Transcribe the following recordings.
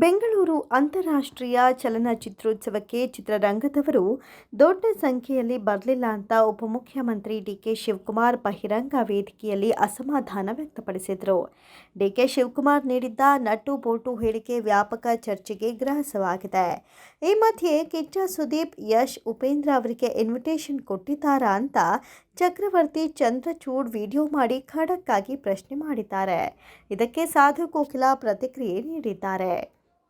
ಬೆಂಗಳೂರು ಅಂತಾರಾಷ್ಟ್ರೀಯ ಚಲನಚಿತ್ರೋತ್ಸವಕ್ಕೆ ಚಿತ್ರರಂಗದವರು ದೊಡ್ಡ ಸಂಖ್ಯೆಯಲ್ಲಿ ಬರಲಿಲ್ಲ ಅಂತ ಉಪಮುಖ್ಯಮಂತ್ರಿ ಡಿಕೆ ಶಿವಕುಮಾರ್ ಬಹಿರಂಗ ವೇದಿಕೆಯಲ್ಲಿ ಅಸಮಾಧಾನ ವ್ಯಕ್ತಪಡಿಸಿದರು. ಡಿಕೆ ಶಿವಕುಮಾರ್ ನೀಡಿದ್ದ ನಟು ಬೋಟು ಹೇಳಿಕೆ ವ್ಯಾಪಕ ಚರ್ಚೆಗೆ ಗ್ರಾಸವಾಗಿದೆ ಈ ಮಧ್ಯೆ ಕಿಚ್ಚ ಸುದೀಪ್, ಯಶ್ ಉಪೇಂದ್ರ ಅವರಿಗೆ ಇನ್ವಿಟೇಷನ್ ಕೊಟ್ಟಿದ್ದಾರಾ ಅಂತ ಚಕ್ರವರ್ತಿ ಚಂದ್ರಚೂಡ್ ವಿಡಿಯೋ ಮಾಡಿ ಖಡಕ್ಕಾಗಿ ಪ್ರಶ್ನೆ ಮಾಡಿದ್ದಾರೆ. ಇದಕ್ಕೆ ಸಾಧು ಕೋಕಿಲ ಪ್ರತಿಕ್ರಿಯೆ ನೀಡಿದ್ದಾರೆ.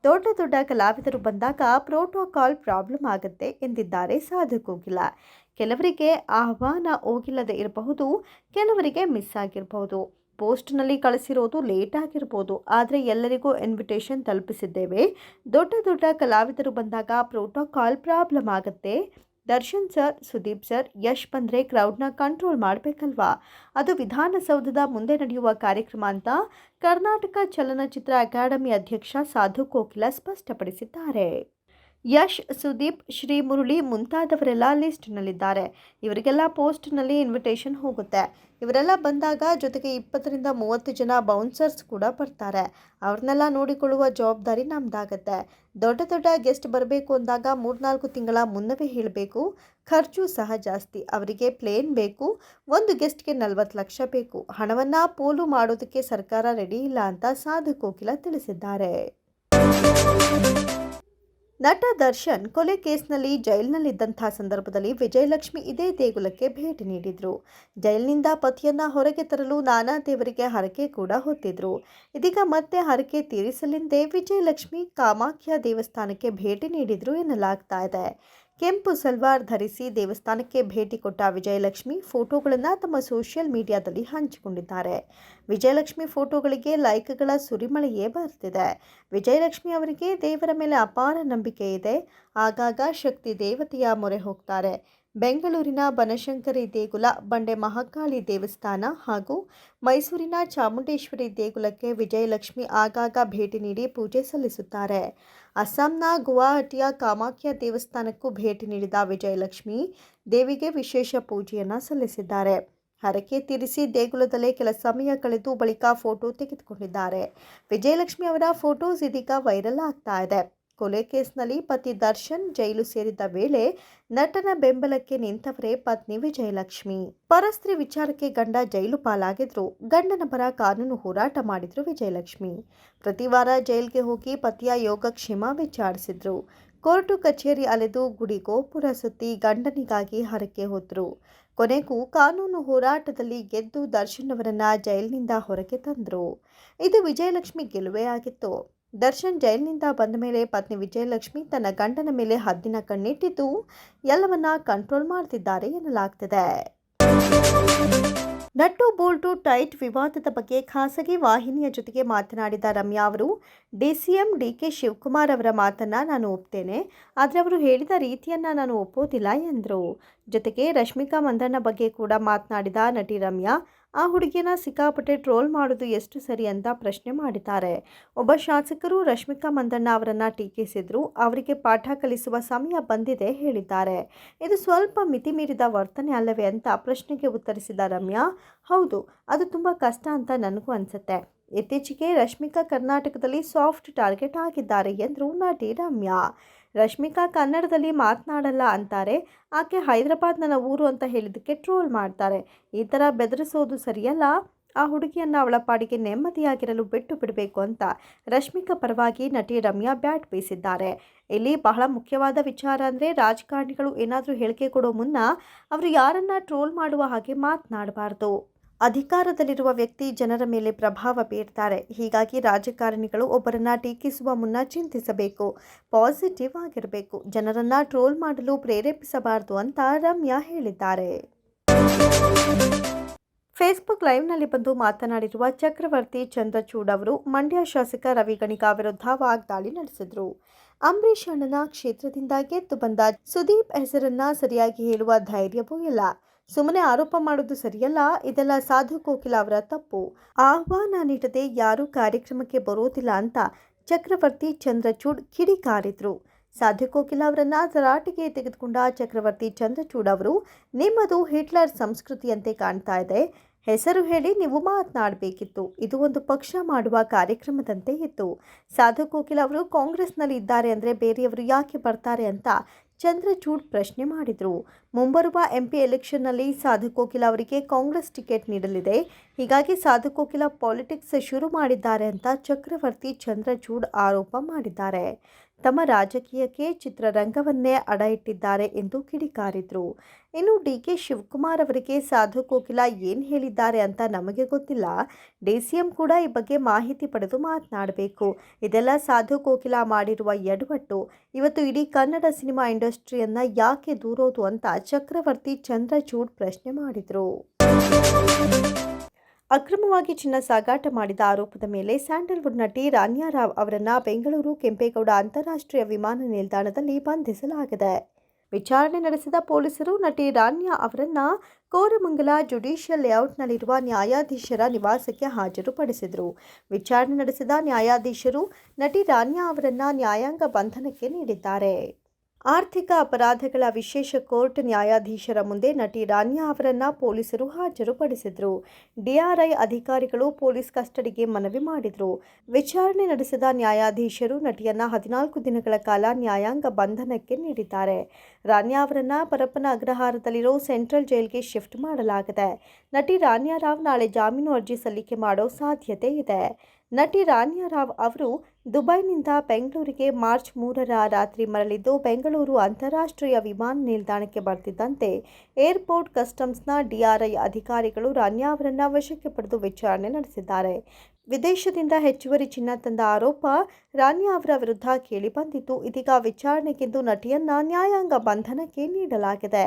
ದೊಡ್ಡ ದೊಡ್ಡ ಕಲಾವಿದರು ಬಂದಾಗ ಪ್ರೋಟೋಕಾಲ್ ಪ್ರಾಬ್ಲಮ್ ಆಗುತ್ತೆ ಎಂದಿದ್ದಾರೆ ಸಾಧು ಕೋಗಿಲ ಕೆಲವರಿಗೆ ಆಹ್ವಾನ ಹೋಗಿಲ್ಲದೆ ಇರಬಹುದು, ಕೆಲವರಿಗೆ ಮಿಸ್ ಆಗಿರಬಹುದು. ಪೋಸ್ಟ್ನಲ್ಲಿ ಕಳಿಸಿರೋದು ಲೇಟ್ ಆಗಿರ್ಬೋದು ಆದರೆ ಎಲ್ಲರಿಗೂ ಇನ್ವಿಟೇಷನ್ ತಲುಪಿಸಿದ್ದೇವೆ. ದೊಡ್ಡ ದೊಡ್ಡ ಕಲಾವಿದರು ಬಂದಾಗ ಪ್ರೋಟೋಕಾಲ್ ಪ್ರಾಬ್ಲಮ್ ಆಗುತ್ತೆ. ದರ್ಶನ್ ಸರ್, ಸುದೀಪ್ ಸರ್, ಯಶ್ ಬಂದರೆ ಕ್ರೌಡ್ನ ಕಂಟ್ರೋಲ್ ಮಾಡಬೇಕಲ್ವಾ? ಅದು ವಿಧಾನಸೌಧದ ಮುಂದೆ ನಡೆಯುವ ಕಾರ್ಯಕ್ರಮ ಅಂತ ಕರ್ನಾಟಕ ಚಲನಚಿತ್ರ ಅಕಾಡೆಮಿ ಅಧ್ಯಕ್ಷ ಸಾಧು ಕೋಕಿಲ ಸ್ಪಷ್ಟಪಡಿಸಿದ್ದಾರೆ. ಯಶ್, ಸುದೀಪ್, ಶ್ರೀ ಮುರುಳಿ ಮುಂತಾದವರೆಲ್ಲ ಲಿಸ್ಟ್ನಲ್ಲಿದ್ದಾರೆ ಇವರಿಗೆಲ್ಲ ಪೋಸ್ಟ್ನಲ್ಲಿ ಇನ್ವಿಟೇಷನ್ ಹೋಗುತ್ತೆ. ಇವರೆಲ್ಲ ಬಂದಾಗ ಜೊತೆಗೆ ಇಪ್ಪತ್ತರಿಂದ ಮೂವತ್ತು ಜನ ಬೌನ್ಸರ್ಸ್ ಕೂಡ ಬರ್ತಾರೆ. ಅವ್ರನ್ನೆಲ್ಲ ನೋಡಿಕೊಳ್ಳುವ ಜವಾಬ್ದಾರಿ ನಮ್ದಾಗತ್ತೆ. ದೊಡ್ಡ ದೊಡ್ಡ ಗೆಸ್ಟ್ ಬರಬೇಕು ಅಂದಾಗ ಮೂರ್ನಾಲ್ಕು ತಿಂಗಳ ಮುನ್ನವೇ ಹೇಳಬೇಕು. ಖರ್ಚು ಸಹ ಜಾಸ್ತಿ. ಅವರಿಗೆ ಪ್ಲೇನ್ ಬೇಕು. ಒಂದು ಗೆಸ್ಟ್ಗೆ ನಲವತ್ತು ಲಕ್ಷ ಬೇಕು. ಹಣವನ್ನು ಪೋಲು ಮಾಡೋದಕ್ಕೆ ಸರ್ಕಾರ ರೆಡಿ ಇಲ್ಲ ಅಂತ ಸಾಧು ಕೋಕಿಲ ತಿಳಿಸಿದ್ದಾರೆ. ನಟ ದರ್ಶನ್ ಕೊಲೆ ಕೇಸ್ನಲ್ಲಿ ಜೈಲಿನಲ್ಲಿದ್ದಂಥ ಸಂದರ್ಭದಲ್ಲಿ ವಿಜಯಲಕ್ಷ್ಮಿ ಇದೇ ದೇಗುಲಕ್ಕೆ ಭೇಟಿ ನೀಡಿದ್ರು. ಜೈಲಿನಿಂದ ಪತಿಯನ್ನ ಹೊರಗೆ ತರಲು ನಾನಾ ದೇವರಿಗೆ ಹರಕೆ ಕೂಡ ಹೊತ್ತಿದ್ರು. ಇದೀಗ ಮತ್ತೆ ಹರಕೆ ತೀರಿಸಲೆಂದೇ ವಿಜಯಲಕ್ಷ್ಮಿ ಕಾಮಾಖ್ಯ ದೇವಸ್ಥಾನಕ್ಕೆ ಭೇಟಿ ನೀಡಿದ್ರು ಎನ್ನಲಾಗ್ತಾ ಇದೆ. ಕೆಂಪು ಸಲ್ವಾರ್ ಧರಿಸಿ ದೇವಸ್ಥಾನಕ್ಕೆ ಭೇಟಿ ಕೊಟ್ಟ ವಿಜಯಲಕ್ಷ್ಮಿ ಫೋಟೋಗಳನ್ನು ತಮ್ಮ ಸೋಷಿಯಲ್ ಮೀಡಿಯಾದಲ್ಲಿ ಹಂಚಿಕೊಂಡಿದ್ದಾರೆ. ವಿಜಯಲಕ್ಷ್ಮಿ ಫೋಟೋಗಳಿಗೆ ಲೈಕ್ಗಳ ಸುರಿಮಳೆಯೇ ಬರ್ತಿದೆ. ವಿಜಯಲಕ್ಷ್ಮಿ ಅವರಿಗೆ ದೇವರ ಮೇಲೆ ಅಪಾರ ನಂಬಿಕೆ ಇದೆ. ಆಗಾಗ ಶಕ್ತಿ ದೇವತೆಯ ಮೊರೆ ಹೋಗ್ತಾರೆ. ಬೆಂಗಳೂರಿನ ಬನಶಂಕರಿ ದೇಗುಲ, ಬಂಡೆ ಮಹಾಕಾಳಿ ದೇವಸ್ಥಾನ ಹಾಗೂ ಮೈಸೂರಿನ ಚಾಮುಂಡೇಶ್ವರಿ ದೇಗುಲಕ್ಕೆ ವಿಜಯಲಕ್ಷ್ಮಿ ಆಗಾಗ ಭೇಟಿ ನೀಡಿ ಪೂಜೆ ಸಲ್ಲಿಸುತ್ತಾರೆ. ಅಸ್ಸಾಂನ ಗುವಾಹಟಿಯ ಕಾಮಾಖ್ಯ ದೇವಸ್ಥಾನಕ್ಕೂ ಭೇಟಿ ನೀಡಿದ ವಿಜಯಲಕ್ಷ್ಮಿ ದೇವಿಗೆ ವಿಶೇಷ ಪೂಜೆಯನ್ನು ಸಲ್ಲಿಸಿದ್ದಾರೆ. ಹರಕೆ ತೀರಿಸಿ ದೇಗುಲದಲ್ಲೇ ಕೆಲ ಸಮಯ ಕಳೆದು ಬಳಿಕ ಫೋಟೋ ತೆಗೆದುಕೊಂಡಿದ್ದಾರೆ. ವಿಜಯಲಕ್ಷ್ಮಿ ಅವರ ಫೋಟೋಸ್ ಇದೀಗ ವೈರಲ್ ಆಗ್ತಾ ಇದೆ. ಕೊಲೆ ಕೇಸ್ನಲ್ಲಿ ಪತಿ ದರ್ಶನ್ ಜೈಲು ಸೇರಿದ್ದ ವೇಳೆ ನಟನ ಬೆಂಬಲಕ್ಕೆ ನಿಂತವರೇ ಪತ್ನಿ ವಿಜಯಲಕ್ಷ್ಮಿ. ಪರಸ್ತ್ರಿ ವಿಚಾರಕ್ಕೆ ಗಂಡ ಜೈಲು ಪಾಲಾಗಿದ್ರು. ಗಂಡನ ಪರ ಕಾನೂನು ಹೋರಾಟ ಮಾಡಿದ್ರು ವಿಜಯಲಕ್ಷ್ಮಿ. ಪ್ರತಿ ವಾರ ಜೈಲ್ಗೆ ಹೋಗಿ ಪತಿಯ ಯೋಗಕ್ಷೇಮ ವಿಚಾರಿಸಿದ್ರು. ಕೋರ್ಟು ಕಚೇರಿ ಅಲೆದು ಗುಡಿ ಗೋಪುರ ಸುತ್ತಿ ಗಂಡನಿಗಾಗಿ ಹರಕೆ ಹೊತ್ತರು ಕೊನೆಗೂ ಕಾನೂನು ಹೋರಾಟದಲ್ಲಿ ಗೆದ್ದು ದರ್ಶನ್ ಅವರನ್ನ ಜೈಲಿನಿಂದ ಹೊರಗೆ ತಂದರು. ಇದು ವಿಜಯಲಕ್ಷ್ಮಿ ಗೆಲುವೇ ಆಗಿತ್ತು. ದರ್ಶನ್ ಜೈಲಿನಿಂದ ಬಂದ ಮೇಲೆ ಪತ್ನಿ ವಿಜಯಲಕ್ಷ್ಮಿ ತನ್ನ ಗಂಡನ ಮೇಲೆ ಹದ್ದಿನ ಕಣ್ಣಿಟ್ಟಿದ್ದು ಎಲ್ಲವನ್ನ ಕಂಟ್ರೋಲ್ ಮಾಡ್ತಿದ್ದಾರೆ ಎನ್ನಲಾಗ್ತಿದೆ. ನಟ್ಟು ಬೋಲ್ಟು ಟೈಟ್ ವಿವಾದದ ಬಗ್ಗೆ ಖಾಸಗಿ ವಾಹಿನಿಯ ಜೊತೆಗೆ ಮಾತನಾಡಿದ ರಮ್ಯಾ ಅವರು, ಡಿಸಿಎಂ ಡಿಕೆ ಶಿವಕುಮಾರ್ ಅವರ ಮಾತನ್ನು ನಾನು ಒಪ್ತೇನೆ, ಆದರೆ ಅವರು ಹೇಳಿದ ರೀತಿಯನ್ನು ನಾನು ಒಪ್ಪೋದಿಲ್ಲ ಎಂದರು. ಜೊತೆಗೆ ರಶ್ಮಿಕಾ ಮಂದಣ್ಣ ಬಗ್ಗೆ ಕೂಡ ಮಾತನಾಡಿದ ನಟಿ ರಮ್ಯಾ ಆ ಹುಡುಗಿನ ಸಿಕ್ಕಾಪಟ್ಟೆ ಟ್ರೋಲ್ ಮಾಡೋದು ಎಷ್ಟು ಸರಿ ಅಂತ ಪ್ರಶ್ನೆ ಮಾಡಿದ್ದಾರೆ. ಒಬ್ಬ ಶಾಸಕರು ರಶ್ಮಿಕಾ ಮಂದಣ್ಣ ಅವರನ್ನು ಟೀಕಿಸಿದ್ರು, ಅವರಿಗೆ ಪಾಠ ಕಲಿಸುವ ಸಮಯ ಬಂದಿದೆ ಹೇಳಿದ್ದಾರೆ. ಇದು ಸ್ವಲ್ಪ ಮಿತಿ ಮೀರಿದ ವರ್ತನೆ ಅಲ್ಲವೇ ಅಂತ ಪ್ರಶ್ನೆಗೆ ಉತ್ತರಿಸಿದ ರಮ್ಯಾ, ಹೌದು, ಅದು ತುಂಬ ಕಷ್ಟ ಅಂತ ನನಗೂ ಅನಿಸುತ್ತೆ. ಇತ್ತೀಚೆಗೆ ರಶ್ಮಿಕಾ ಕರ್ನಾಟಕದಲ್ಲಿ ಸಾಫ್ಟ್ ಟಾರ್ಗೆಟ್ ಆಗಿದ್ದಾರೆ ಎಂದರು ನಟಿ ರಮ್ಯಾ. ರಶ್ಮಿಕಾ ಕನ್ನಡದಲ್ಲಿ ಮಾತನಾಡಲ್ಲ ಅಂತಾರೆ. ಆಕೆ ಹೈದರಾಬಾದ್ ನನ್ನ ಊರು ಅಂತ ಹೇಳಿದ್ದಕ್ಕೆ ಟ್ರೋಲ್ ಮಾಡ್ತಾರೆ. ಈ ಥರ ಬೆದರಿಸೋದು ಸರಿಯಲ್ಲ. ಆ ಹುಡುಗಿಯನ್ನು ಅವಳ ಪಾಡಿಗೆ ನೆಮ್ಮದಿಯಾಗಿರಲು ಬಿಟ್ಟು ಬಿಡಬೇಕು ಅಂತ ರಶ್ಮಿಕಾ ಪರವಾಗಿ ನಟಿ ರಮ್ಯಾ ಬ್ಯಾಟ್ ಬೀಸಿದ್ದಾರೆ. ಇಲ್ಲಿ ಬಹಳ ಮುಖ್ಯವಾದ ವಿಚಾರ ಅಂದರೆ ರಾಜಕಾರಣಿಗಳು ಏನಾದರೂ ಹೇಳಿಕೆ ಕೊಡೋ ಮುನ್ನ ಅವರು ಯಾರನ್ನು ಟ್ರೋಲ್ ಮಾಡುವ ಹಾಗೆ ಮಾತನಾಡಬಾರ್ದು. ಅಧಿಕಾರದಲ್ಲಿರುವ ವ್ಯಕ್ತಿ ಜನರ ಮೇಲೆ ಪ್ರಭಾವ ಬೀರ್ತಾರೆ. ಹೀಗಾಗಿ ರಾಜಕಾರಣಿಗಳು ಒಬ್ಬರನ್ನ ಟೀಕಿಸುವ ಮುನ್ನ ಚಿಂತಿಸಬೇಕು. ಪಾಸಿಟಿವ್ ಆಗಿರಬೇಕು. ಜನರನ್ನ ಟ್ರೋಲ್ ಮಾಡಲು ಪ್ರೇರೇಪಿಸಬಾರದು ಅಂತ ರಮ್ಯಾ ಹೇಳಿದ್ದಾರೆ. ಫೇಸ್ಬುಕ್ ಲೈವ್ನಲ್ಲಿ ಬಂದು ಮಾತನಾಡಿರುವ ಚಕ್ರವರ್ತಿ ಚಂದ್ರಚೂಡ್ ಅವರು ಮಂಡ್ಯ ಶಾಸಕ ರವಿ ಗಣಿಗ ವಿರುದ್ಧ ವಾಗ್ದಾಳಿ ನಡೆಸಿದರು. ಅಂಬರೀಷ್ ಅಣ್ಣನ ಕ್ಷೇತ್ರದಿಂದ ಗೆದ್ದು ಬಂದ ಸುದೀಪ್ ಹೆಸರನ್ನ ಸರಿಯಾಗಿ ಹೇಳುವ ಧೈರ್ಯವೂ ಇಲ್ಲ. ಸುಮ್ಮನೆ ಆರೋಪ ಮಾಡೋದು ಸರಿಯಲ್ಲ. ಇದೆಲ್ಲ ಸಾಧು ಕೋಕಿಲ ಅವರ ತಪ್ಪು. ಆಹ್ವಾನ ನೀಡದೆ ಯಾರೂ ಕಾರ್ಯಕ್ರಮಕ್ಕೆ ಬರೋದಿಲ್ಲ ಅಂತ ಚಕ್ರವರ್ತಿ ಚಂದ್ರಚೂಡ್ ಕಿಡಿಕಾರಿದ್ರು. ಸಾಧು ಕೋಕಿಲ ಅವರನ್ನ ತರಾಟೆಗೆ ತೆಗೆದುಕೊಂಡ ಚಕ್ರವರ್ತಿ ಚಂದ್ರಚೂಡ್ ಅವರು, ನಿಮ್ಮದು ಹಿಟ್ಲರ್ ಸಂಸ್ಕೃತಿಯಂತೆ ಕಾಣ್ತಾ ಇದೆ. ಹೆಸರು ಹೇಳಿ ನೀವು ಮಾತನಾಡಬೇಕಿತ್ತು. ಇದು ಒಂದು ಪಕ್ಷ ಮಾಡುವ ಕಾರ್ಯಕ್ರಮದಂತೆ ಇತ್ತು. ಸಾಧು ಕೋಕಿಲ ಅವರು ಕಾಂಗ್ರೆಸ್ನಲ್ಲಿ ಇದ್ದಾರೆ ಅಂದರೆ ಬೇರೆಯವರು ಯಾಕೆ ಬರ್ತಾರೆ ಅಂತ ಚಂದ್ರಚೂಡ್ ಪ್ರಶ್ನೆ ಮಾಡಿದರು. ಮುಂಬರುವ ಎಂಪಿ ಎಲೆಕ್ಷನ್ನಲ್ಲಿ ಸಾಧು ಕೋಕಿಲ ಅವರಿಗೆ ಕಾಂಗ್ರೆಸ್ ಟಿಕೆಟ್ ನೀಡಲಿದೆ. ಹೀಗಾಗಿ ಸಾಧು ಕೋಕಿಲ ಪಾಲಿಟಿಕ್ಸ್ ಶುರು ಮಾಡಿದ್ದಾರೆ ಅಂತ ಚಕ್ರವರ್ತಿ ಚಂದ್ರಚೂಡ್ ಆರೋಪ ಮಾಡಿದ್ದಾರೆ. ತಮ್ಮ ರಾಜಕೀಯಕ್ಕೆ ಚಿತ್ರರಂಗವನ್ನೇ ಅಡ ಇಟ್ಟಿದ್ದಾರೆ ಎಂದು ಕಿಡಿಕಾರಿದ್ರು. ಇನ್ನು ಡಿ ಕೆ ಶಿವಕುಮಾರ್ ಅವರಿಗೆ ಸಾಧು ಕೋಕಿಲ ಏನು ಹೇಳಿದ್ದಾರೆ ಅಂತ ನಮಗೆ ಗೊತ್ತಿಲ್ಲ. ಡಿ ಸಿ ಎಂ ಕೂಡ ಈ ಬಗ್ಗೆ ಮಾಹಿತಿ ಪಡೆದು ಮಾತನಾಡಬೇಕು. ಇದೆಲ್ಲ ಸಾಧು ಕೋಕಿಲ ಮಾಡಿರುವ ಎಡವಟ್ಟು ಇವತ್ತು ಇಡೀ ಕನ್ನಡ ಸಿನಿಮಾ ಇಂಡಸ್ಟ್ರಿಯನ್ನು ಯಾಕೆ ದೂರೋದು ಅಂತ ಚಕ್ರವರ್ತಿ ಚಂದ್ರಚೂಡ್ ಪ್ರಶ್ನೆ ಮಾಡಿದರು. ಅಕ್ರಮವಾಗಿ ಚಿನ್ನ ಸಾಗಾಟ ಮಾಡಿದ ಆರೋಪದ ಮೇಲೆ ಸ್ಯಾಂಡಲ್ವುಡ್ ನಟಿ ರಾನ್ಯಾ ರಾವ್ ಅವರನ್ನು ಬೆಂಗಳೂರು ಕೆಂಪೇಗೌಡ ಅಂತಾರಾಷ್ಟ್ರೀಯ ವಿಮಾನ ನಿಲ್ದಾಣದಲ್ಲಿ ಬಂಧಿಸಲಾಗಿದೆ. ವಿಚಾರಣೆ ನಡೆಸಿದ ಪೊಲೀಸರು ನಟಿ ರಾನ್ಯಾ ಅವರನ್ನು ಕೋರಮಂಗಲ ಜುಡಿಷಿಯಲ್ ಲೇಔಟ್ನಲ್ಲಿರುವ ನ್ಯಾಯಾಧೀಶರ ನಿವಾಸಕ್ಕೆ ಹಾಜರುಪಡಿಸಿದರು. ವಿಚಾರಣೆ ನಡೆಸಿದ ನ್ಯಾಯಾಧೀಶರು ನಟಿ ರಾನ್ಯಾ ಅವರನ್ನು ನ್ಯಾಯಾಂಗ ಬಂಧನಕ್ಕೆ ನೀಡಿದ್ದಾರೆ. ಆರ್ಥಿಕ ಅಪರಾಧಗಳ ವಿಶೇಷ ಕೋರ್ಟ್ ನ್ಯಾಯಾಧೀಶರ ಮುಂದೆ ನಟಿ ರಾನ್ಯಾ ಅವರನ್ನು ಪೊಲೀಸರು ಹಾಜರುಪಡಿಸಿದ್ರು. ಡಿಆರ್ಐ ಅಧಿಕಾರಿಗಳು ಪೊಲೀಸ್ ಕಸ್ಟಡಿಗೆ ಮನವಿ ಮಾಡಿದ್ರು. ವಿಚಾರಣೆ ನಡೆಸಿದ ನ್ಯಾಯಾಧೀಶರು ನಟಿಯನ್ನ ಹದಿನಾಲ್ಕು ದಿನಗಳ ಕಾಲ ನ್ಯಾಯಾಂಗ ಬಂಧನಕ್ಕೆ ನೀಡಿದ್ದಾರೆ. ರಾನ್ಯಾ ಅವರನ್ನ ಪರಪ್ಪನ ಅಗ್ರಹಾರದಲ್ಲಿರೋ ಸೆಂಟ್ರಲ್ ಜೈಲ್ಗೆ ಶಿಫ್ಟ್ ಮಾಡಲಾಗಿದೆ. ನಟಿ ರಾನ್ಯಾ ರಾವ್ ನಾಳೆ ಜಾಮೀನು ಅರ್ಜಿ ಸಲ್ಲಿಕೆ ಮಾಡೋ ಸಾಧ್ಯತೆ ಇದೆ. ನಟಿ ರಾನ್ಯಾ ರಾವ್ ಅವರು ದುಬೈನಿಂದ ಬೆಂಗಳೂರಿಗೆ ಮಾರ್ಚ್ ಮೂರರ ರಾತ್ರಿ ಮರಳಿದ್ದು, ಬೆಂಗಳೂರು ಅಂತಾರಾಷ್ಟ್ರೀಯ ವಿಮಾನ ನಿಲ್ದಾಣಕ್ಕೆ ಬರ್ತಿದ್ದಂತೆ ಏರ್ಪೋರ್ಟ್ ಕಸ್ಟಮ್ಸ್ನ ಡಿಆರ್ಐ ಅಧಿಕಾರಿಗಳು ರಾನ್ಯಾ ಅವರನ್ನು ವಶಕ್ಕೆ ಪಡೆದು ವಿಚಾರಣೆ ನಡೆಸಿದ್ದಾರೆ. ವಿದೇಶದಿಂದ ಹೆಚ್ಚುವರಿ ಚಿನ್ನ ತಂದ ಆರೋಪ ರಾನ್ಯಾ ಅವರ ವಿರುದ್ಧ ಕೇಳಿಬಂದಿದ್ದು ಇದೀಗ ವಿಚಾರಣೆಗೆಂದು ನಟಿಯನ್ನ ನ್ಯಾಯಾಂಗ ಬಂಧನಕ್ಕೆ ನೀಡಲಾಗಿದೆ.